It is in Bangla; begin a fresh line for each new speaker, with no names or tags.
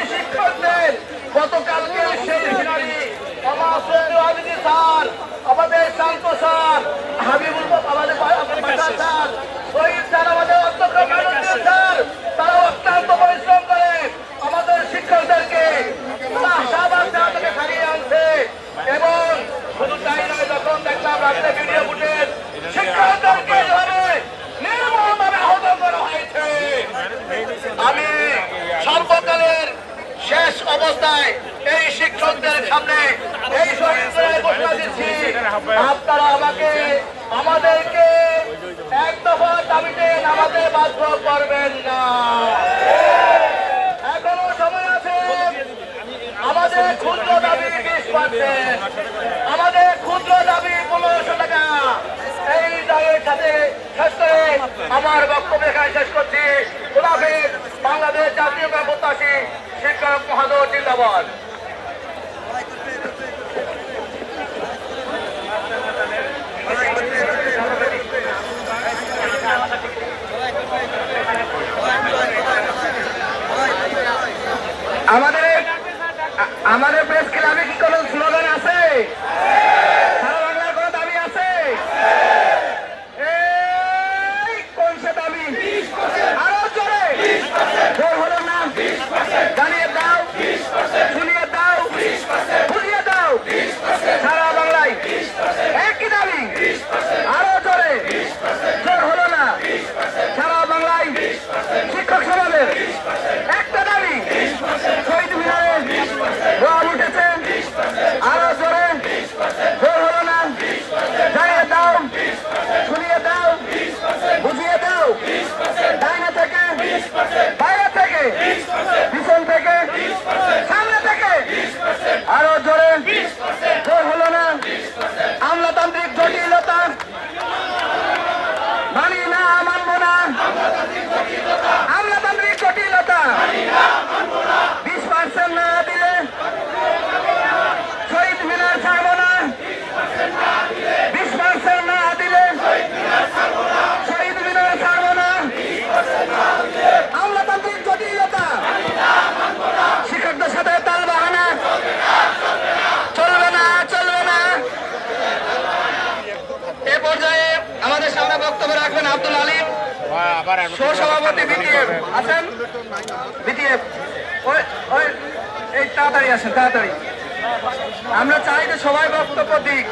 সেই শিক্ষক নেই গতকালকে সেই নারী অমাসী স্যার, আমাদের শান্ত স্যার, হাবিবুল আমাদের অত্যন্ত তারা অত্যন্ত পরিশ্রম করে আমাদের শিক্ষকদেরকে থেকে হারিয়ে আনছে এবং শুধু তাই নয়, যখন দেখলাম রাত্রে ভিডিও ফুটেজ শিক্ষকদেরকে সামনে এই আপনারা আমাকে, আমাদেরকে এক দফা দাবিতে নামাতে বাধ্য করবেন না। এখনও সময় আছে। আমাদের ক্ষুদ্র দাবি বিশ পার্সেন্ট। আমাদের ক্ষুদ্র দাবি পনেরোশো টাকা। এই দাবির সাথে শেষ করে আমার বক্তব্য এখানে শেষ করছি। খোলাফেজ বাংলাদেশ জাতীয় প্রত্যাশী শিক্ষক মহাদর জিন্দাবাদ। আমাদের আমাদের প্রেস ক্লাবে কি কোনো স্লোগান আছে? দাবি আছে? আরও জোরে। জোর হলো না? জানিয়ে দাও শুনিয়ে দাও বুঝিয়ে দাও সারা বাংলায় একই দাবি আরও জোরে জোর হলো না সারা বাংলায় শিক্ষক সমাজের একটা দাবি শহীদ মিনারে রোয়াল উঠেছে আরও জোরে জোর হলো না জানিয়ে দাও শুনিয়ে দাও বুঝিয়ে দাও ডাইনে থেকে বাইরে থেকে পিছন থেকে সামনে থেকে আরও জোরে জোর হলো না আমলাতান্ত্রিক জটিলতা মানি না মানবো না আমলাতান্ত্রিক জটিলতা বিশ পার্সেন্ট না দিলে শহীদ মিনার ছাড়বো না বিশ পার্সেন্ট না দিলে শহীদ মিনার ছাড়বো না আমলাতান্ত্রিক জটিলতা শিক্ষকদের সাথে তাল বাহানা চলবে না চলবে না এ পর্যায়ে আমাদের সামনে বক্তব্য রাখবেন আব্দুল আলিম সহসভাপতি বিটিএফ। আছেন? বিটিএফ। ওই, এই তাড়াতাড়ি আসেন, তাড়াতাড়ি। আমরা চাই যে সবাই বক্তব্য দিক।